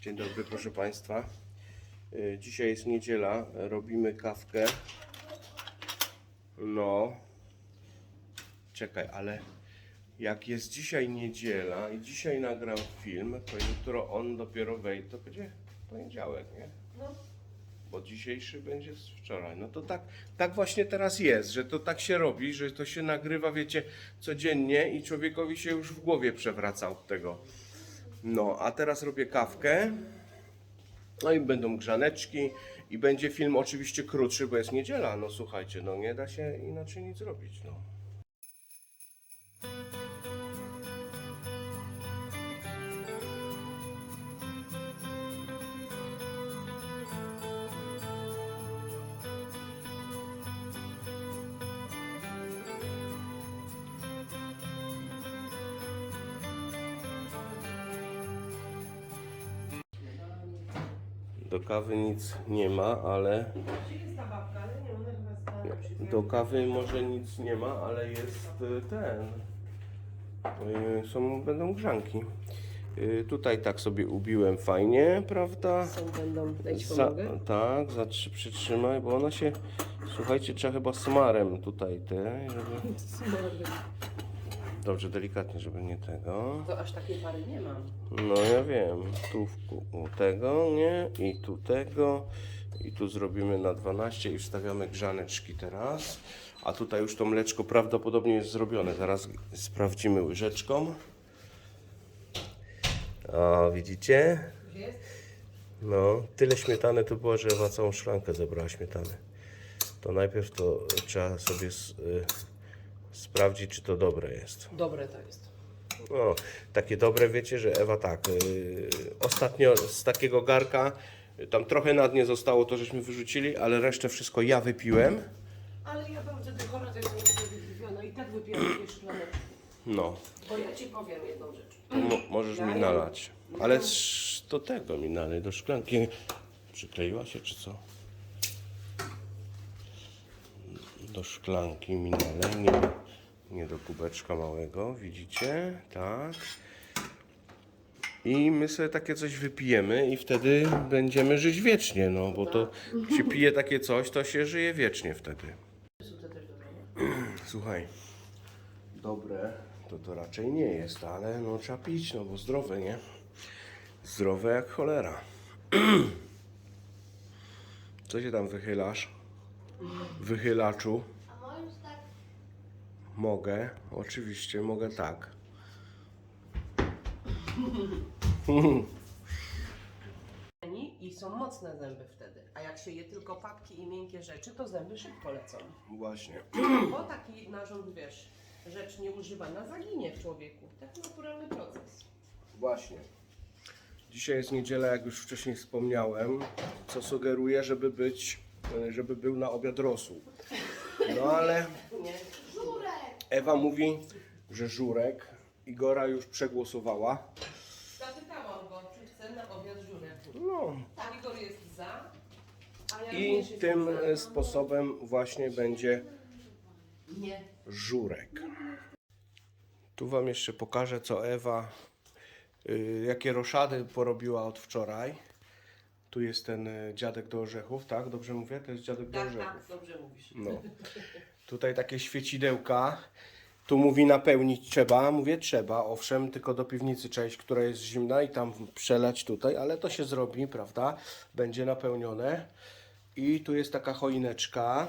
Dzień dobry, proszę Państwa. Y, Dzisiaj jest niedziela, robimy kawkę. No, czekaj, ale jak jest dzisiaj niedziela i dzisiaj nagram film, to jutro on dopiero wejdzie, to będzie poniedziałek, nie? Bo dzisiejszy będzie z wczoraj. No to tak, tak właśnie teraz jest, że to tak się robi, że to się nagrywa, wiecie, codziennie i człowiekowi się już w głowie przewraca od tego. No, a teraz robię kawkę. No i będą grzaneczki i będzie film oczywiście krótszy, bo jest niedziela. No słuchajcie, no nie da się inaczej nic zrobić. No. Do kawy nic nie ma, ale do kawy może nic nie ma, ale jest y, ten. y, Są, będą grzanki. Y, Tutaj tak sobie ubiłem fajnie, prawda? Są będą, daj Za, tak, za trzy przytrzymaj, bo ona się, słuchajcie, trzeba chyba smarem tutaj te, żeby, dobrze, delikatnie, żeby nie tego. To aż takiej pary nie mam. No ja wiem, tu w, u tego, nie? I tu tego. I tu zrobimy na 12 i wstawiamy grzaneczki teraz. A tutaj już to mleczko prawdopodobnie jest zrobione. Zaraz sprawdzimy łyżeczką. O, widzicie? No, tyle śmietany tu było, że Ewa całą szklankę zebrała śmietany. To najpierw to trzeba sobie s- y, sprawdzić, czy to dobre jest. Dobre to jest. No, takie dobre, wiecie, że Ewa tak, yy, ostatnio z takiego garka, tam trochę na dnie zostało, to żeśmy wyrzucili, ale resztę wszystko ja wypiłem. Ale ja bardzo dekora tego nie wypiona i tak wypiłam dwie szklaneczki. No, Bo ja ci powiem jedną rzecz. to mo możesz mi nalać. Ale sz- do tego mi nalej, do szklanki. Przykleiła się, czy co? Do szklanki mi nie, do- kubeczka małego, widzicie? Tak. I my sobie takie coś wypijemy i wtedy będziemy żyć wiecznie, no bo to się pije takie coś, to się żyje wiecznie wtedy. Słuchaj, dobre to to raczej nie jest, ale no trzeba pić, no bo zdrowe, nie? Zdrowe jak cholera. Co się tam wychylasz? Wychylaczu? Tak Mogę, oczywiście, mogę tak. I są mocne zęby wtedy. A jak się je tylko papki i miękkie rzeczy, to zęby szybko lecą. Właśnie. Bo taki narząd, wiesz, rzecz nieużywana zaginie w człowieku. Taki naturalny proces. Właśnie. Dzisiaj jest niedziela, jak już wcześniej wspomniałem, co sugeruje, żeby być, żeby był na obiad rosół. No ale! Ewa mówi, że żurek. Igora już przegłosowała. Zapytałam go, czy chce na obiad żurek. No A Igor jest za. Ja i tym za. e, sposobem właśnie będzie Nie. żurek. Tu Wam jeszcze pokażę, co Ewa, y, jakie roszady porobiła od wczoraj. Tu jest ten y, dziadek do orzechów, tak? Dobrze mówię? To jest dziadek do Tak, orzechów. tak, dobrze mówisz. No. Tutaj takie świecidełka. Tu mówi napełnić trzeba. Mówię trzeba, owszem, tylko do piwnicy część, która jest zimna i tam przelać tutaj, ale to się zrobi, prawda? Będzie napełnione. I tu jest taka choineczka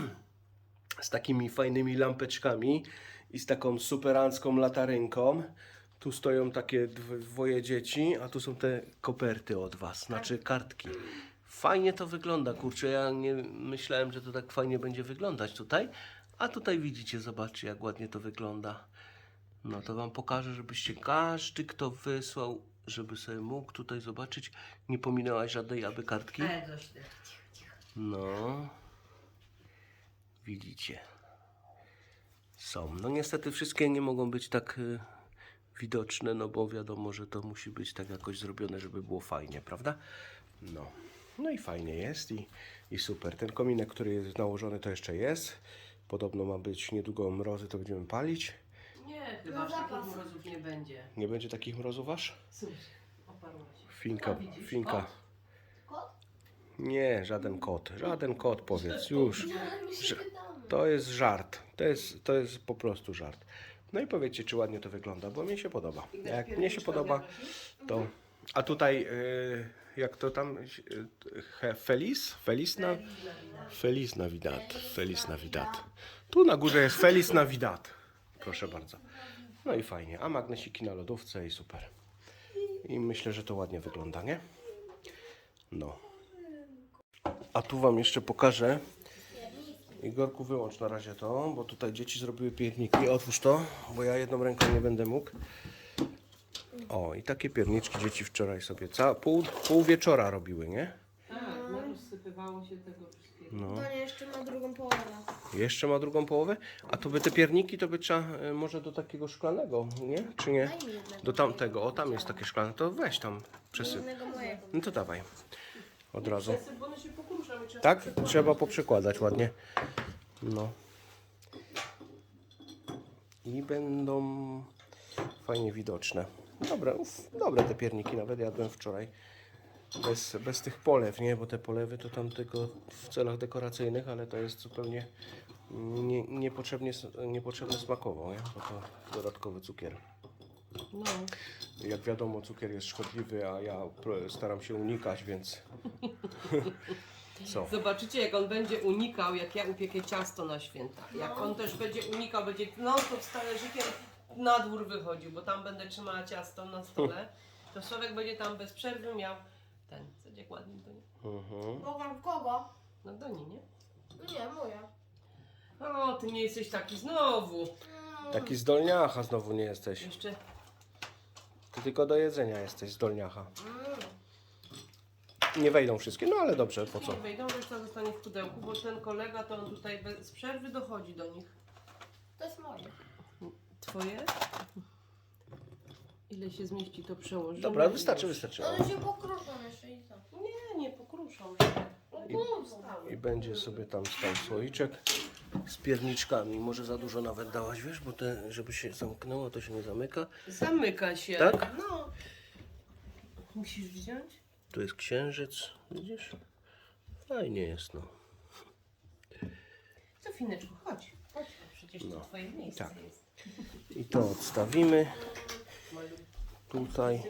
z takimi fajnymi lampeczkami i z taką superancką latarynką. Tu stoją takie dw- dwoje dzieci, a tu są te koperty od Was, znaczy kartki. Fajnie to wygląda, kurczę, ja nie myślałem, że to tak fajnie będzie wyglądać tutaj, a tutaj widzicie, zobaczcie jak ładnie to wygląda. No to Wam pokażę, żebyście każdy, kto wysłał, żeby sobie mógł tutaj zobaczyć, nie pominęłaś żadnej aby kartki. Ale dość. No. Widzicie. Są. No niestety wszystkie nie mogą być tak y, widoczne, no bo wiadomo, że to musi być tak jakoś zrobione, żeby było fajnie, prawda? No. No i fajnie jest i, i super. Ten kominek, który jest nałożony, to jeszcze jest. Podobno ma być niedługo mrozy, to będziemy palić. Nie, chyba Na aż takich mrozów nie będzie. Nie będzie takich mrozów aż? Słuchaj, Odparło ci. Finka, widzisz? Nie, żaden kot. Żaden kot, powiedz, już. No, Że-. To jest żart. To jest, to jest po prostu żart. No i powiedzcie, czy ładnie to wygląda, bo mi się podoba. Jak mnie się podoba, to... A tutaj, y, jak to tam, y, Feliz? Feliz na... Feliz Navidad. Feliz Navidad. Tu na górze jest Feliz Navidad. Proszę bardzo. No i fajnie. A magnesiki na lodówce i super. I myślę, że to ładnie wygląda, nie? No. A tu Wam jeszcze pokażę. Igorku, wyłącz na razie to, bo tutaj dzieci zrobiły pierniki. Otwórz to, bo ja jedną ręką nie będę mógł. O, i takie pierniczki dzieci wczoraj sobie ca- pół, pół wieczora robiły, nie? Tak, no rozsypywało się tego wszystkiego. No. To nie jeszcze ma drugą połowę. Jeszcze ma drugą połowę? A to by te pierniki to by trzeba e, może do takiego szklanego, nie? Czy nie? Daj mi jednego. Do tamtego, o tam jest takie szklane, to weź tam przesyp. Jednego mojego. No to dawaj. Od razu. Przesyp, bo one się Tak? Trzeba poprzekładać ładnie. No. I będą fajnie widoczne. Dobre, uf, dobre te pierniki, nawet jadłem wczoraj. Bez, bez tych polew, nie? Bo te polewy to tam tylko w celach dekoracyjnych, ale to jest zupełnie nie, niepotrzebnie, niepotrzebne smakowo, nie? Bo to dodatkowy cukier. No. Jak wiadomo, cukier jest szkodliwy, a ja staram się unikać, więc... Co? Zobaczycie, jak on będzie unikał, jak ja upiekę ciasto na święta. Jak on też będzie unikał, będzie no to z talerzykiem na dwór wychodził, bo tam będę trzymała ciasto na stole. To Sławek będzie tam bez przerwy miał ten, co ładnie do niej. Mhm. Mogłam kogo? No do niej, nie? Nie, moja. O, ty nie jesteś taki znowu. Taki zdolniacha znowu nie jesteś. Jeszcze Ty tylko do jedzenia jesteś zdolniacha. Nie wejdą wszystkie, no ale dobrze, po co? nie wejdą, reszta zostanie w pudełku, bo ten kolega to on tutaj bez przerwy dochodzi do nich. To jest moje. Twoje? Ile się zmieści to przełożymy? Dobra, wystarczy, wystarczy. One się pokruszą jeszcze i co? Nie, nie pokruszą się. I, I będzie sobie tam stał słoiczek z pierniczkami. Może za dużo nawet dałaś, wiesz, bo te, żeby się zamknęło, to się nie zamyka. Zamyka się. Tak? No. Musisz wziąć? Tu jest księżyc, widzisz? Fajnie jest, no. Sofineczku, chodź. Chodź, przecież to No. twoje miejsce Tak. jest. I to odstawimy tutaj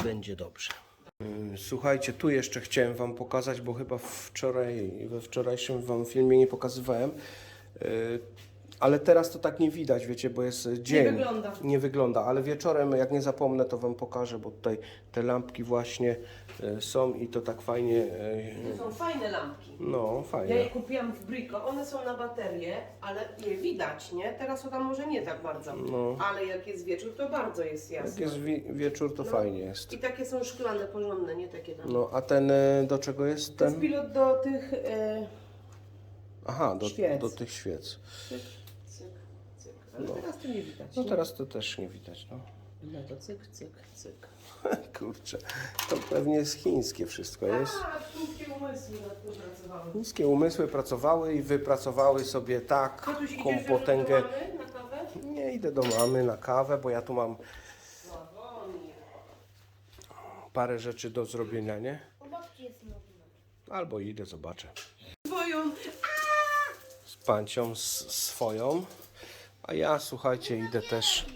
i będzie dobrze. Ym, Słuchajcie, tu jeszcze chciałem Wam pokazać, bo chyba wczoraj, we wczorajszym Wam filmie nie pokazywałem. Yy, Ale teraz to tak nie widać, wiecie, bo jest dzień. wygląda. Nie wygląda, ale wieczorem, jak nie zapomnę, to Wam pokażę, bo tutaj te lampki właśnie y, są i to tak fajnie. y, To są fajne lampki. No, Ja fajnie. je kupiłam w Brico, one są na baterię, ale je widać, nie? Teraz to tam może nie tak bardzo. No. Ale jak jest wieczór, to bardzo jest Jak jasno. jest wi- wieczór, to No. fajnie jest. I takie są szklane, porządne, nie takie tam. No, a ten y, do czego jest To jest ten? pilot do tych... E, Aha, do, Świec. do tych świec. Ale No. teraz to nie widać. No nie? teraz to też nie widać, no. No to cyk, cyk, cyk. Kurczę, to pewnie jest chińskie wszystko jest. A, chińskie umysły nad tym pracowały. Chińskie umysły pracowały i wypracowały sobie tak tą idziesz potęgę. do mamy na kawę? Nie idę do mamy na kawę, bo ja tu mam parę rzeczy do zrobienia, nie? U babci jest nowina. Albo idę, zobaczę. Twoją. Z pancią s- swoją. A ja, słuchajcie, idę też.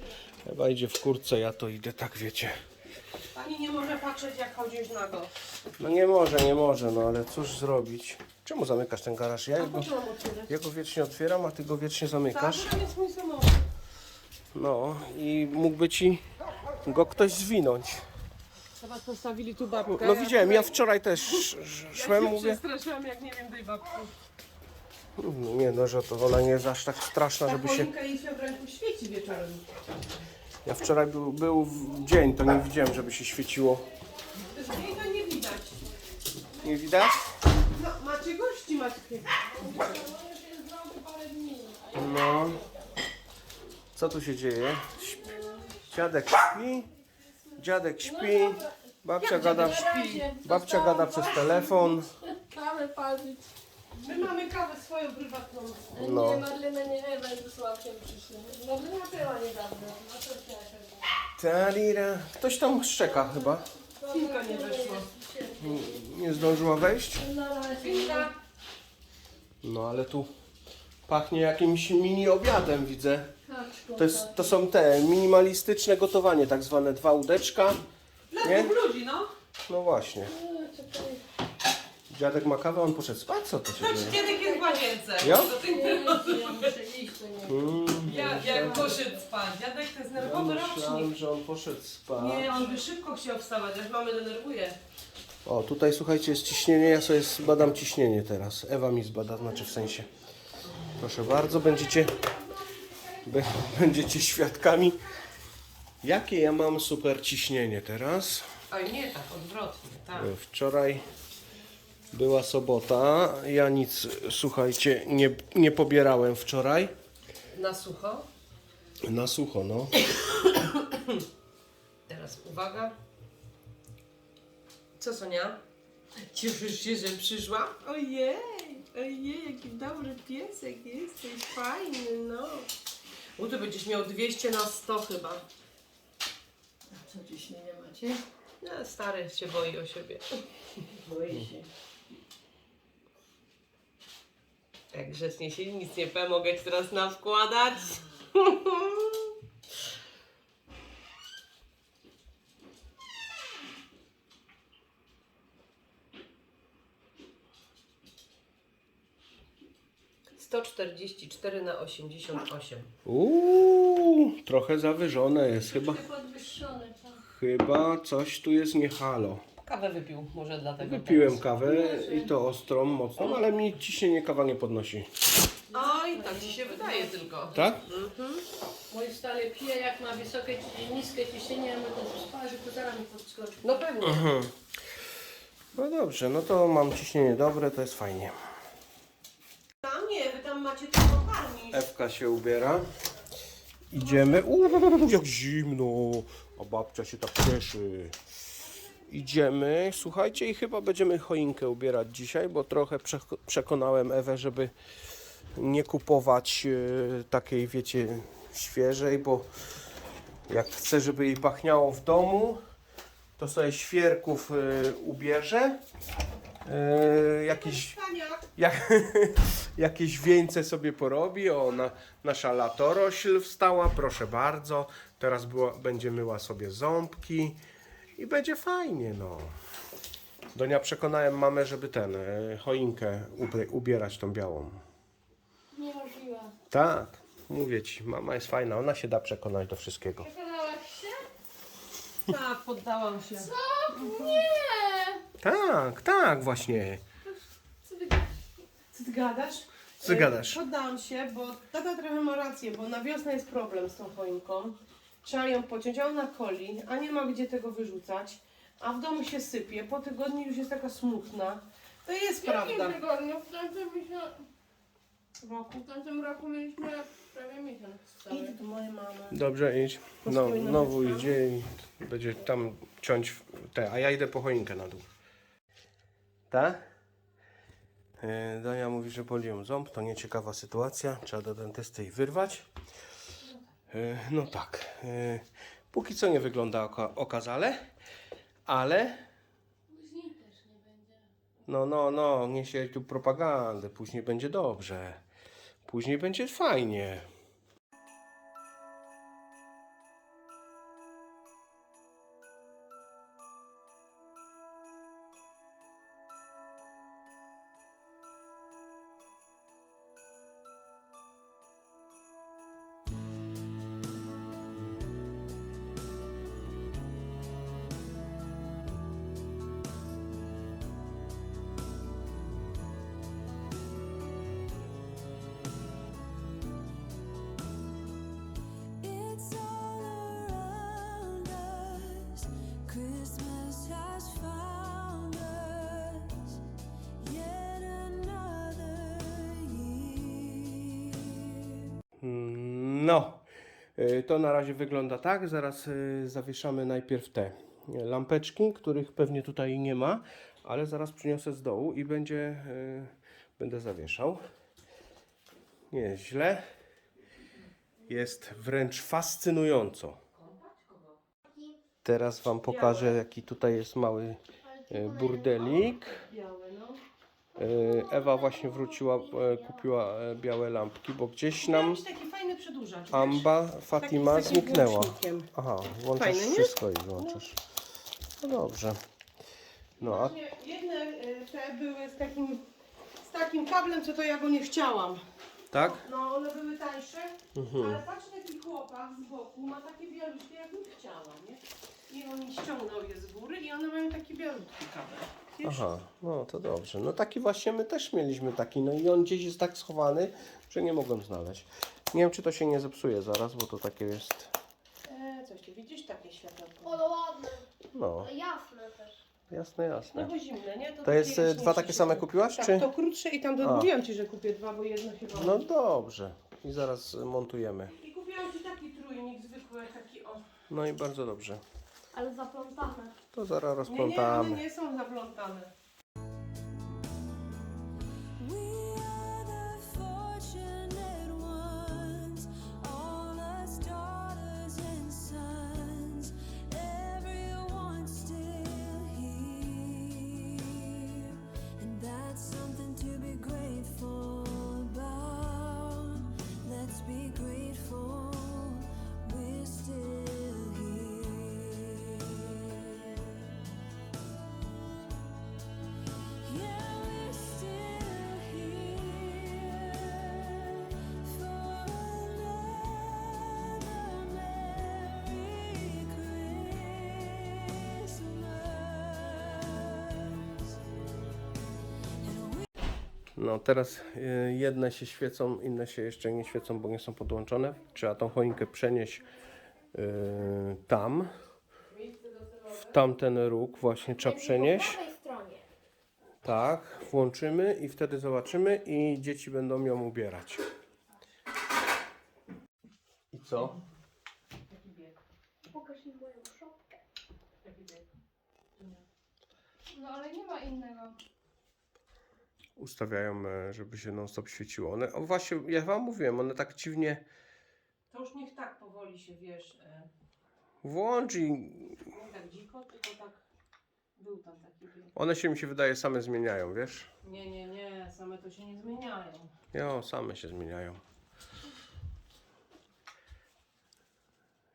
Chyba idzie w kurce, ja to idę tak, wiecie. Pani nie może patrzeć jak chodzisz nago. No nie może, nie może, no ale cóż zrobić? Czemu zamykasz ten garaż? Ja go, ja go wiecznie otwieram, a ty go wiecznie Tak, zamykasz. to jest mój samochód. No i mógłby ci go ktoś zwinąć. Chyba postawili tu babkę. No widziałem, ja wczoraj też sz- sz- szłem, ja się mówię. przestraszyłam jak nie wiem tej babki. No Nie no, że to ona nie jest aż tak straszna, Ta żeby się... choinka jej się w ręku świeci wieczorem. Ja wczoraj był, był w dzień, to nie widziałem, żeby się świeciło. Z niej to nie widać. Nie widać? No, macie gości, macie. No. Co tu się dzieje? Śp- Dziadek śpi, dziadek śpi, babcia gada, babcia gada przez telefon. Kawę parzyć. My mamy kawę swoją prywatną. No. Nie, Marlena, nie Ewa z Sławkiem przyszli. Marlena była niedawno. No to cieszę. Tarira. Ktoś tam szczeka chyba. Kilka nie weszło. Nie zdążyła wejść. Na. No ale tu pachnie jakimś mini obiadem, widzę. To, jest, to są te minimalistyczne gotowanie, tak zwane dwa łódeczka. Dla Nie? dwóch ludzi, no. No właśnie. Czekaj. Dziadek ma kawę, on poszedł spać, co to się Znaczy dzieje? dziadek jest w łazience. Ja? Nie, nie, ja muszę iść, to nie. Mm, Ja, jak poszedł spać. Dziadek to jest ja nerwowy myślałem, rocznik. że on poszedł spać. Nie, on by szybko chciał wstawać, aż mamy denerwuje. O, tutaj słuchajcie, jest ciśnienie, ja sobie zbadam ciśnienie teraz. Ewa mi zbada, znaczy w sensie. Proszę bardzo, będziecie, be- będziecie świadkami, jakie ja mam super ciśnienie teraz. Oj, nie tak, odwrotnie, tak. Wczoraj była sobota, ja nic, słuchajcie, nie, nie pobierałem wczoraj. Na sucho. Na sucho, no. Teraz uwaga. Co Sonia? Cieszysz się, że przyszła? Ojej, ojej, jaki dobry piesek jesteś, fajny, no. U, ty będziesz miał 200 na 100 chyba. Co dziś nie macie? No, stary się boi o siebie. Boję się. Jak grzecznie się nic nie pe, mogę ci teraz nawkładać. Sto czterdzieści cztery na osiemdziesiąt osiem. Uuu, trochę zawyżone jest, chyba, podwyższone, tak. chyba coś tu jest nie halo. Kawę wypił, może dlatego. Wypiłem teraz. kawę i to ostrą, mocną, ale mi ciśnienie kawa nie podnosi. Oj, tak ci się wydaje tylko. Tak? Mój stale pije, jak ma wysokie, czy niskie ciśnienie, a my to sparzy, to zaraz mi podskoczy. No pewnie. No dobrze, no to mam ciśnienie dobre, to jest fajnie. Tam nie, wy tam macie tylko karmić. Ewka się ubiera. Idziemy. Uuu, jak zimno. A babcia się tak cieszy. Idziemy, słuchajcie, i chyba będziemy choinkę ubierać dzisiaj, bo trochę przek- przekonałem Ewę, żeby nie kupować e, takiej, wiecie, świeżej, bo jak chce, żeby jej pachniało w domu, to sobie świerków e, ubierze. E, jakieś jak, jakieś wieńce sobie porobi. O, na, nasza latorośl wstała, proszę bardzo. Teraz była, będzie myła sobie ząbki i będzie fajnie, no. Donia przekonałem mamę, żeby ten, e, choinkę ubie, ubierać tą białą. Niemożliwe. Tak, mówię ci, mama jest fajna, ona się da przekonać do wszystkiego. Przekonałaś się? Tak, poddałam się. Nie! Tak, tak, właśnie. Co ty Co ty gadasz? Co ty E, gadasz? Poddałam się, bo tata trochę ma rację, bo na wiosnę jest problem z tą choinką. Trzeba ją pociąć, a ona coli, a nie ma gdzie tego wyrzucać. A w domu się sypie, po tygodniu już jest taka smutna. To jest W jakim prawda. tygodniu? W tamtym miesiącu. Roku. W tamtym roku mieliśmy prawie miesiąc cały. Idę do mojej mamy. Dobrze, idź. No, znowu wyspę. idzie i będzie tam ciąć te, a ja idę po choinkę na dół. Tak? Yy, Donia mówi, że boli ją ząb, to nieciekawa sytuacja, trzeba do dentysty i wyrwać. Yy, No tak, yy, póki co nie wygląda oka okazale, ale Później też nie będzie. no, no, no, nie się tu propagandę, później będzie dobrze, później będzie fajnie. No, y, to na razie wygląda tak. Zaraz y, zawieszamy najpierw te lampeczki, których pewnie tutaj nie ma, ale zaraz przyniosę z dołu i będzie y, Będę zawieszał. Nieźle. Jest wręcz fascynująco. Teraz Wam pokażę, jaki tutaj jest mały e, burdelik. No. E, Ewa właśnie wróciła, e, kupiła białe lampki, bo gdzieś nam? Amba Fatima zniknęła. Aha, nie? wszystko i włączysz. No dobrze. No a jedne te były z takim, z takim kablem, co to ja go nie chciałam. tak? No, one były tańsze, Mhm. ale patrz taki chłopak z boku ma takie białutkie, jak nie chciała, nie? I on mi ściągnął je z góry i one mają taki białutki kabel. Wiesz? Aha, no to dobrze. No taki właśnie my też mieliśmy taki, no i on gdzieś jest tak schowany, że nie mogłem znaleźć. Nie wiem, czy to się nie zepsuje zaraz, bo to takie jest, E, coś ty widzisz, takie światełko. O, no ładne, no, ale jasne też. jasne, No jasne. bo zimne, nie? To takie jest e, dwa takie same kupi. kupiłaś, Tak, czy? to krótsze i tam A. mówiłam Ci, że kupię dwa, bo jedno chyba... No dobrze. I zaraz e, montujemy. I kupiłam Ci taki trójnik zwykły, taki o... No i bardzo dobrze. Ale zaplątane. To zaraz Nie, nie, one rozplątamy. nie są zaplątane. No teraz y, jedne się świecą, inne się jeszcze nie świecą, bo nie są podłączone. Trzeba tą choinkę przenieść y, tam. W tamten róg właśnie trzeba przenieść. Tak, włączymy i wtedy zobaczymy i dzieci będą ją ubierać. I co? Taki bieg, Pokaż mi moją szopkę. taki bieg. No ale nie ma innego. Ustawiają, e, żeby się non stop świeciło. One, o właśnie, ja wam mówiłem, one tak dziwnie To już niech tak powoli się, wiesz, e, włącz i nie tak dziko, tylko tak... Był tam taki one się mi się wydaje same zmieniają, wiesz? Nie, nie, nie, same to się nie zmieniają. Jo, same się zmieniają.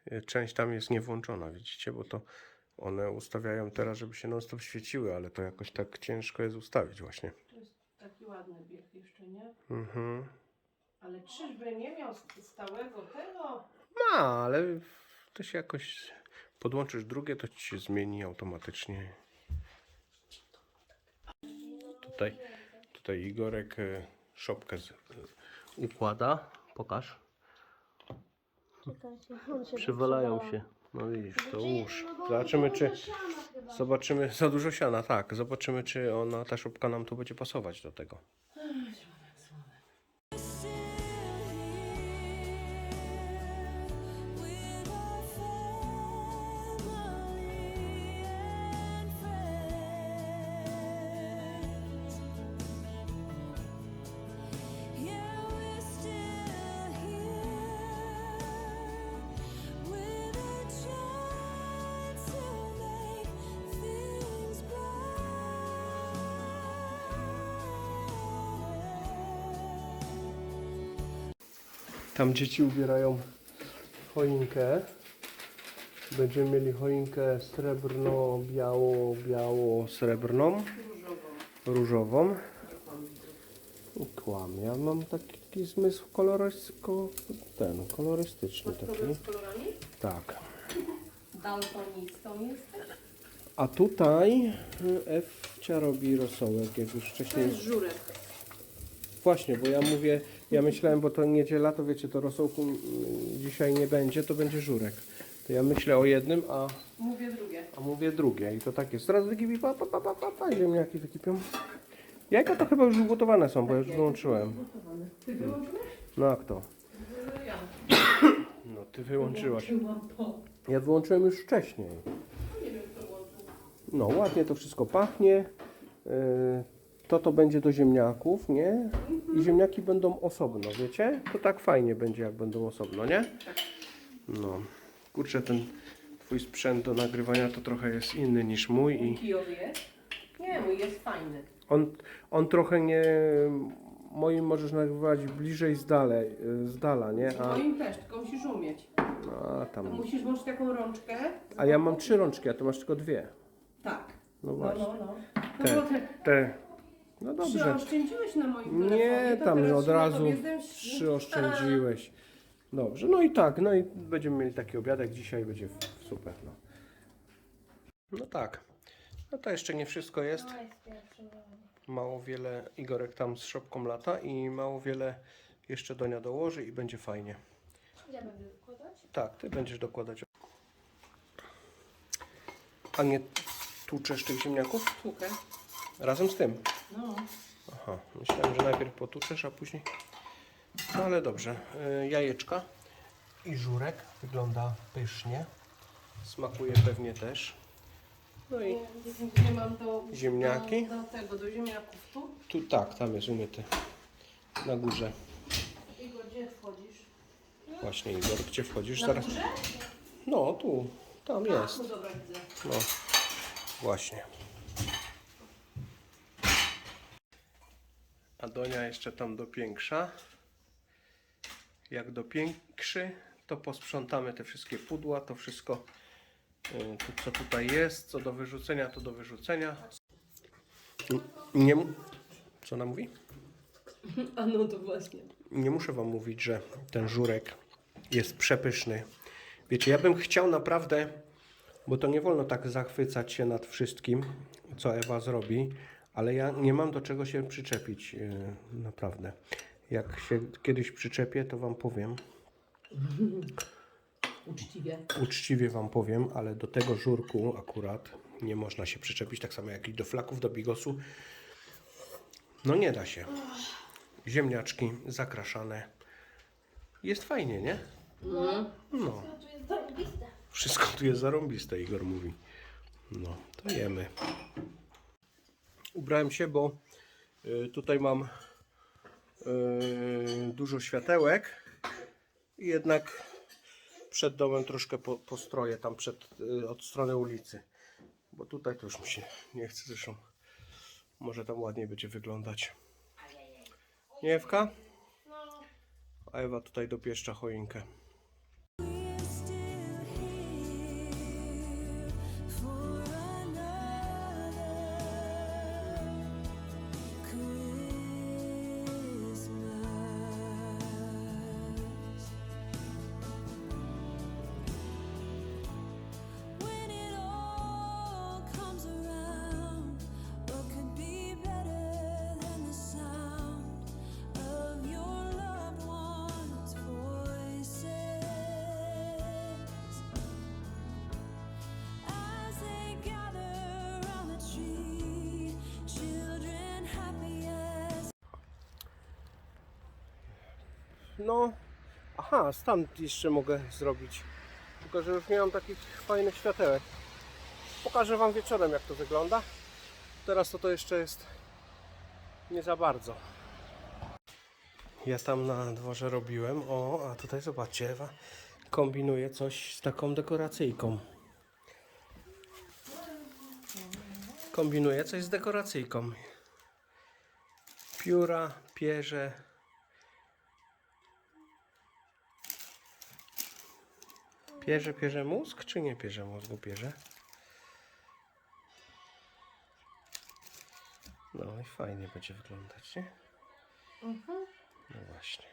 E, Część tam jest niewłączona, widzicie, bo to one ustawiają teraz, żeby się non stop świeciły, ale to jakoś tak ciężko jest ustawić właśnie. Taki ładny bieg jeszcze, nie? Mhm. Ale czyżby nie miał st- stałego tego? Ma, ale to się jakoś podłączysz drugie, to ci się zmieni automatycznie. Tutaj, tutaj Igorek e, szopkę z, e, układa. Pokaż. Czekajcie, on się Przywalają przywala. się. No widzisz, to łóż. no Zobaczymy czy. Zobaczymy, za dużo siana, tak. Zobaczymy, czy ona, ta szopka nam tu będzie pasować do tego. Tam dzieci ubierają choinkę. Będziemy mieli choinkę srebrno, biało, biało, srebrną, różową. Kłam. Ja mam taki zmysł kolorystyko, ten, kolorystyczny taki. Problem z kolorami? Tak. Daltonistą jesteś? A tutaj Ewcia robi rosołek, jak już To wcześniej. jest żurek. Właśnie, bo ja mówię, ja myślałem, bo to niedziela, to wiecie, to rosołku mm, dzisiaj nie będzie, to będzie żurek. To ja myślę o jednym, a, Mówię drugie. a mówię drugie. I to tak jest. Teraz wykipi, pa, pa, pa, pa, pa, pa, ziemniaki wykipią. Jajka to chyba już ugotowane są, bo ja już wyłączyłem. Ty wyłączyłeś? No jak to? Ja. No ty wyłączyłaś. Ja wyłączyłem już wcześniej. Kto włączył. No ładnie to wszystko pachnie. To to będzie do ziemniaków, nie? I ziemniaki będą osobno, wiecie? To tak fajnie będzie, jak będą osobno, nie? No. Kurczę, ten twój sprzęt do nagrywania to trochę jest inny niż mój i Kijowy jest? Nie, mój jest fajny. on, on trochę nie... Moim możesz nagrywać bliżej z, dale, z dala, nie? A, Moim też, tylko musisz umieć. a To tam... musisz włożyć taką rączkę. A ja mam trzy rączki, a ty masz tylko dwie. Tak. No No, właśnie. no, no. No Te, bo te te. No dobrze. przyoszczędziłeś na moim telefonie. Nie, to tam teraz od się na razu tobie zemści. przyoszczędziłeś. Dobrze, no i tak, no i będziemy mieli taki obiadek dzisiaj, będzie super. No, no tak. No to jeszcze nie wszystko jest. To jest pierwszy zadanie. Mało wiele Igorek tam z szopką lata i mało wiele jeszcze Donia dołoży i będzie fajnie. Ja będę wykładać. Tak, ty będziesz dokładać. A nie tłuczesz tych ziemniaków Tłukę. razem z tym? No. Aha, myślałem, że najpierw potłuczesz, a później. No ale dobrze. Y, Jajeczka i żurek wygląda pysznie. Smakuje pewnie też. No i Nie mam do... Ziemniaki? Do, do tego, do ziemniaków tu. tu tak, tam jest umyty. Na górze. Igor, gdzie wchodzisz? Właśnie Igor, gdzie wchodzisz Na zaraz? górze? No tu, tam A, jest. no dobra, widzę. No, właśnie. A Donia jeszcze tam dopiększa. Jak dopiększy, to posprzątamy te wszystkie pudła, to wszystko, y, co tutaj jest, co do wyrzucenia, to do wyrzucenia. Nie, co ona mówi? A no to właśnie. nie muszę wam mówić, że ten żurek jest przepyszny. Wiecie, ja bym chciał naprawdę, bo to nie wolno tak zachwycać się nad wszystkim, co Ewa zrobi, ale ja nie mam do czego się przyczepić, yy, naprawdę. Jak się kiedyś przyczepię, to wam powiem, Uczciwie. uczciwie wam powiem, ale do tego żurku akurat nie można się przyczepić, tak samo jak i do flaków, do bigosu. No nie da się. Ziemniaczki zakraszane. Jest fajnie, nie? No. To tu jest zarobiste. Wszystko tu jest zarąbiste, Igor mówi. No, to jemy. Ubrałem się, bo y, tutaj mam y, dużo światełek i jednak przed domem troszkę po, postroję tam przed, y, od strony ulicy. Bo tutaj to już mi się nie chce zresztą. Może tam ładniej będzie wyglądać. Nie Ewka? A Ewa tutaj dopieszcza choinkę. No, aha, stąd jeszcze mogę zrobić. Tylko, że już nie mam takich fajnych światełek. Pokażę Wam wieczorem, jak to wygląda. Teraz to to jeszcze jest nie za bardzo. Ja tam na dworze robiłem. O, a tutaj zobaczcie, Ewa kombinuje coś z taką dekoracyjką. Kombinuje coś z dekoracyjką. Pióra, pierze. Pierze, pierze mózg, czy nie pierze mózgu, pierze? No i fajnie będzie wyglądać, nie? No właśnie.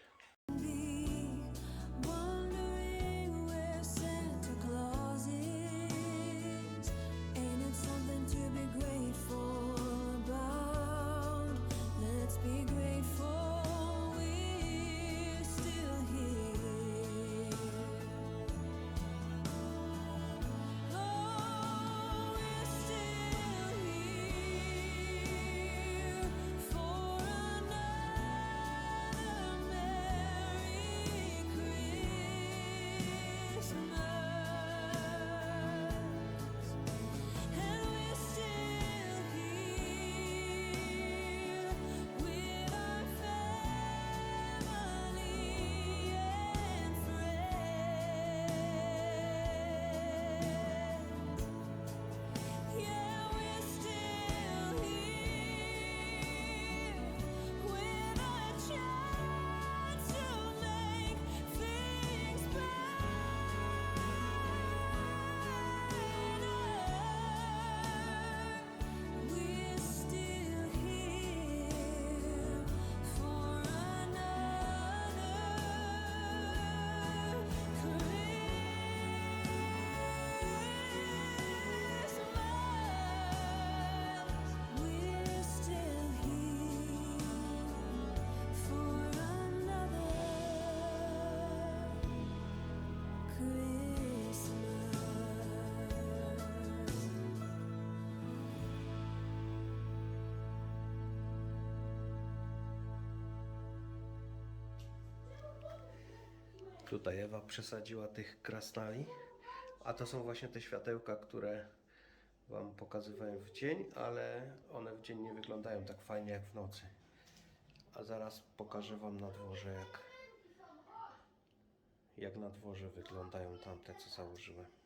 Tutaj Ewa przesadziła tych krasnali. A to są właśnie te światełka, które Wam pokazywałem w dzień, ale one w dzień nie wyglądają tak fajnie jak w nocy. A zaraz pokażę Wam na dworze, jak, jak na dworze wyglądają tamte, co założyłem.